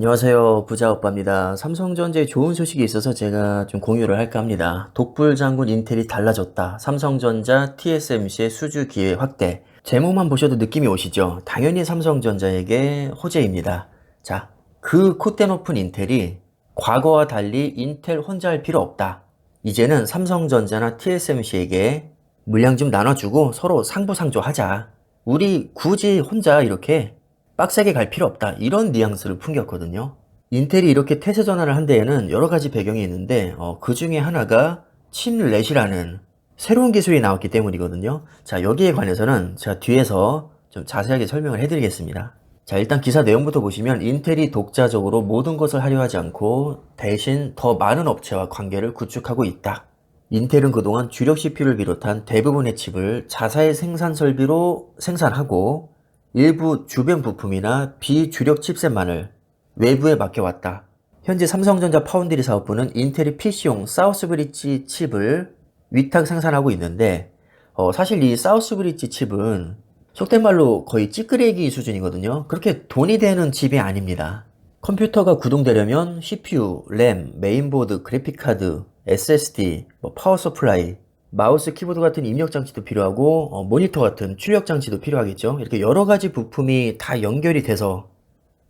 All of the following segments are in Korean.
안녕하세요. 부자 오빠입니다. 삼성전자에 좋은 소식이 있어서 제가 좀 공유를 할까 합니다. 독불 장군 인텔이 달라졌다. 삼성전자 TSMC의 수주 기회 확대. 제목만 보셔도 느낌이 오시죠? 당연히 삼성전자에게 호재입니다. 자, 그 콧대 높은 인텔이 과거와 달리 인텔 혼자 할 필요 없다. 이제는 삼성전자나 TSMC에게 물량 좀 나눠주고 서로 상부상조하자. 우리 굳이 혼자 이렇게 빡세게 갈 필요 없다. 이런 뉘앙스를 풍겼거든요. 인텔이 이렇게 태세 전환을 한 데에는 여러 가지 배경이 있는데 어, 그 중에 하나가 칩렛이라는 새로운 기술이 나왔기 때문이거든요. 자 여기에 관해서는 제가 뒤에서 좀 자세하게 설명을 해드리겠습니다. 자 일단 기사 내용부터 보시면 인텔이 독자적으로 모든 것을 하려 하지 않고 대신 더 많은 업체와 관계를 구축하고 있다. 인텔은 그동안 주력 CPU를 비롯한 대부분의 칩을 자사의 생산 설비로 생산하고 일부 주변 부품이나 비주력 칩셋만을 외부에 맡겨왔다. 현재 삼성전자 파운드리 사업부는 인텔이 PC용 사우스브리지 칩을 위탁 생산하고 있는데 어, 사실 이 사우스브리지 칩은 속된 말로 거의 찌끄레기 수준이거든요. 그렇게 돈이 되는 칩이 아닙니다. 컴퓨터가 구동되려면 CPU, 램, 메인보드, 그래픽카드, SSD, 뭐 파워 서플라이, 마우스, 키보드 같은 입력 장치도 필요하고 어, 모니터 같은 출력 장치도 필요하겠죠. 이렇게 여러 가지 부품이 다 연결이 돼서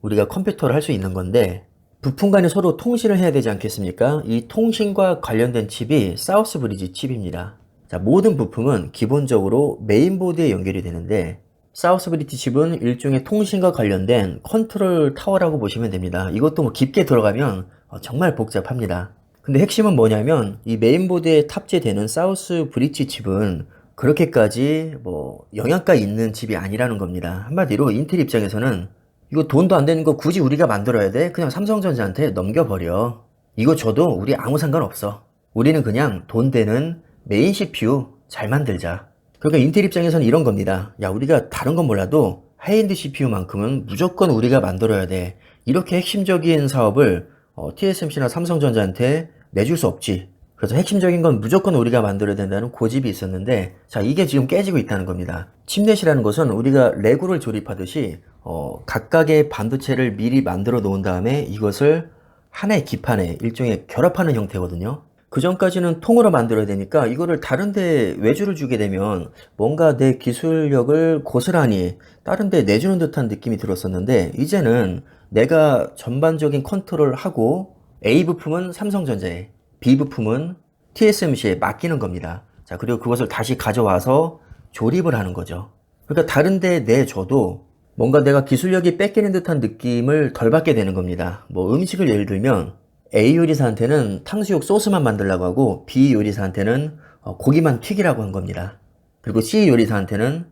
우리가 컴퓨터를 할 수 있는 건데 부품 간에 서로 통신을 해야 되지 않겠습니까? 이 통신과 관련된 칩이 사우스 브리지 칩입니다. 자, 모든 부품은 기본적으로 메인보드에 연결이 되는데 사우스 브리지 칩은 일종의 통신과 관련된 컨트롤 타워라고 보시면 됩니다. 이것도 뭐 깊게 들어가면 어, 정말 복잡합니다. 근데 핵심은 뭐냐면 이 메인보드에 탑재되는 사우스 브릿지 칩은 그렇게까지 뭐 영양가 있는 칩이 아니라는 겁니다. 한마디로 인텔 입장에서는 이거 돈도 안 되는 거 굳이 우리가 만들어야 돼? 그냥 삼성전자한테 넘겨버려. 이거 줘도 우리 아무 상관없어. 우리는 그냥 돈 되는 메인 CPU 잘 만들자. 그러니까 인텔 입장에서는 이런 겁니다. 야, 우리가 다른 건 몰라도 하이엔드 CPU만큼은 무조건 우리가 만들어야 돼. 이렇게 핵심적인 사업을 어, TSMC나 삼성전자한테 내줄 수 없지. 그래서 핵심적인 건 무조건 우리가 만들어야 된다는 고집이 있었는데, 자, 이게 지금 깨지고 있다는 겁니다. 칩넷이라는 것은 우리가 레고를 조립하듯이, 어, 각각의 반도체를 미리 만들어 놓은 다음에 이것을 하나의 기판에 일종의 결합하는 형태거든요. 그 전까지는 통으로 만들어야 되니까 이거를 다른데 외주를 주게 되면 뭔가 내 기술력을 고스란히 다른데 내주는 듯한 느낌이 들었었는데 이제는 내가 전반적인 컨트롤을 하고 A 부품은 삼성전자에 B 부품은 TSMC에 맡기는 겁니다. 자 그리고 그것을 다시 가져와서 조립을 하는 거죠. 그러니까 다른 데 내줘도 뭔가 내가 기술력이 뺏기는 듯한 느낌을 덜 받게 되는 겁니다. 뭐 음식을 예를 들면 A 요리사한테는 탕수육 소스만 만들라고 하고 B 요리사한테는 어, 고기만 튀기라고 한 겁니다. 그리고 C 요리사한테는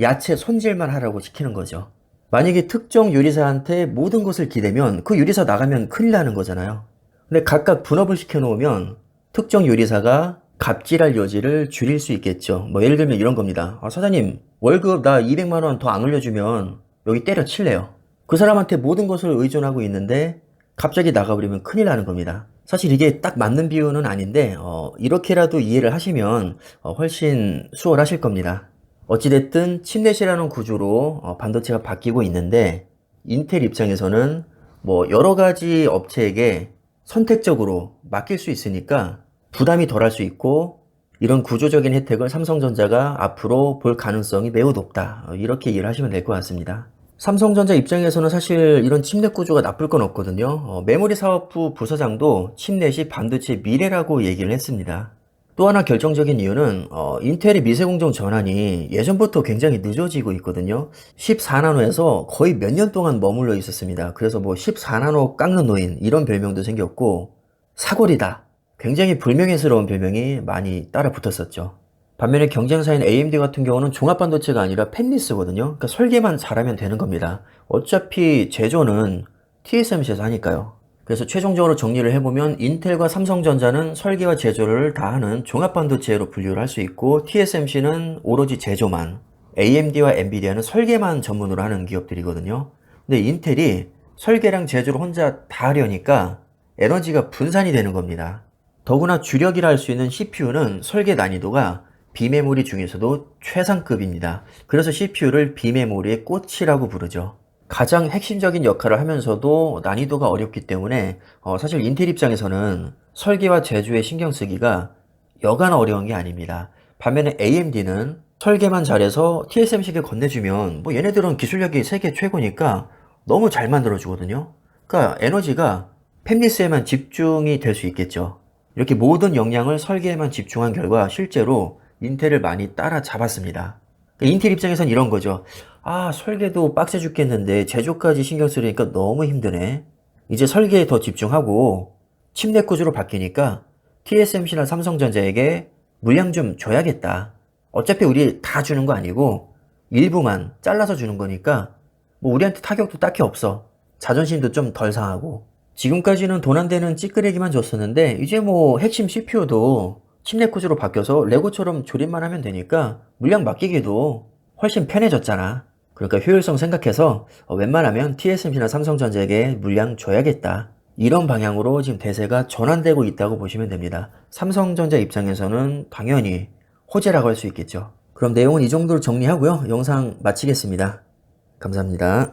야채 손질만 하라고 시키는 거죠. 만약에 특정 요리사한테 모든 것을 기대면 그 요리사 나가면 큰일 나는 거잖아요. 근데 각각 분업을 시켜 놓으면 특정 요리사가 갑질할 여지를 줄일 수 있겠죠. 뭐 예를 들면 이런 겁니다. 아, 사장님 월급 나 200만 원 더 안 올려주면 여기 때려칠래요. 그 사람한테 모든 것을 의존하고 있는데 갑자기 나가버리면 큰일 나는 겁니다. 사실 이게 딱 맞는 비유는 아닌데 어, 이렇게라도 이해를 하시면 어, 훨씬 수월하실 겁니다. 어찌됐든 칩넷이라는 구조로 어, 반도체가 바뀌고 있는데 인텔 입장에서는 뭐 여러 가지 업체에게 선택적으로 맡길 수 있으니까 부담이 덜할 수 있고 이런 구조적인 혜택을 삼성전자가 앞으로 볼 가능성이 매우 높다. 어, 이렇게 이해를 하시면 될 것 같습니다. 삼성전자 입장에서는 사실 이런 칩넷 구조가 나쁠 건 없거든요. 어, 메모리 사업부 부사장도 칩넷이 반도체 미래라고 얘기를 했습니다. 또 하나 결정적인 이유는 어, 인텔의 미세공정 전환이 예전부터 굉장히 늦어지고 있거든요. 14나노에서 거의 몇 년 동안 머물러 있었습니다. 그래서 뭐 14나노 깎는 노인 이런 별명도 생겼고 사골이다. 굉장히 불명예스러운 별명이 많이 따라 붙었었죠. 반면에 경쟁사인 AMD 같은 경우는 종합반도체가 아니라 펜리스거든요. 그러니까 설계만 잘하면 되는 겁니다. 어차피 제조는 TSMC에서 하니까요. 그래서 최종적으로 정리를 해보면 인텔과 삼성전자는 설계와 제조를 다 하는 종합반도체로 분류를 할 수 있고 TSMC는 오로지 제조만 AMD와 엔비디아는 설계만 전문으로 하는 기업들이거든요. 근데 인텔이 설계랑 제조를 혼자 다 하려니까 에너지가 분산이 되는 겁니다. 더구나 주력이라 할 수 있는 CPU는 설계 난이도가 비메모리 중에서도 최상급입니다. 그래서 CPU를 비메모리의 꽃이라고 부르죠. 가장 핵심적인 역할을 하면서도 난이도가 어렵기 때문에 어, 사실 인텔 입장에서는 설계와 제조에 신경 쓰기가 여간 어려운 게 아닙니다. 반면에 AMD는 설계만 잘해서 TSMC에게 건네주면 뭐 얘네들은 기술력이 세계 최고니까 너무 잘 만들어주거든요. 그러니까 에너지가 팹리스에만 집중이 될 수 있겠죠. 이렇게 모든 역량을 설계에만 집중한 결과 실제로 인텔을 많이 따라잡았습니다. 그러니까 인텔 입장에선 이런 거죠. 아, 설계도 빡세 죽겠는데 제조까지 신경 쓰려니까 너무 힘드네. 이제 설계에 더 집중하고 칩넷 구조로 바뀌니까 TSMC나 삼성전자에게 물량 좀 줘야겠다. 어차피 우리 다 주는 거 아니고 일부만 잘라서 주는 거니까 뭐 우리한테 타격도 딱히 없어. 자존심도 좀 덜 상하고. 지금까지는 돈 안 되는 찌끄레기만 줬었는데 이제 뭐 핵심 CPU도 구조로 바뀌어서 레고처럼 조립만 하면 되니까 물량 맡기기도 훨씬 편해졌잖아. 그러니까 효율성 생각해서 어, 웬만하면 TSMC나 삼성전자에게 물량 줘야겠다. 이런 방향으로 지금 대세가 전환되고 있다고 보시면 됩니다. 삼성전자 입장에서는 당연히 호재라고 할 수 있겠죠. 그럼 내용은 이 정도로 정리하고요. 영상 마치겠습니다. 감사합니다.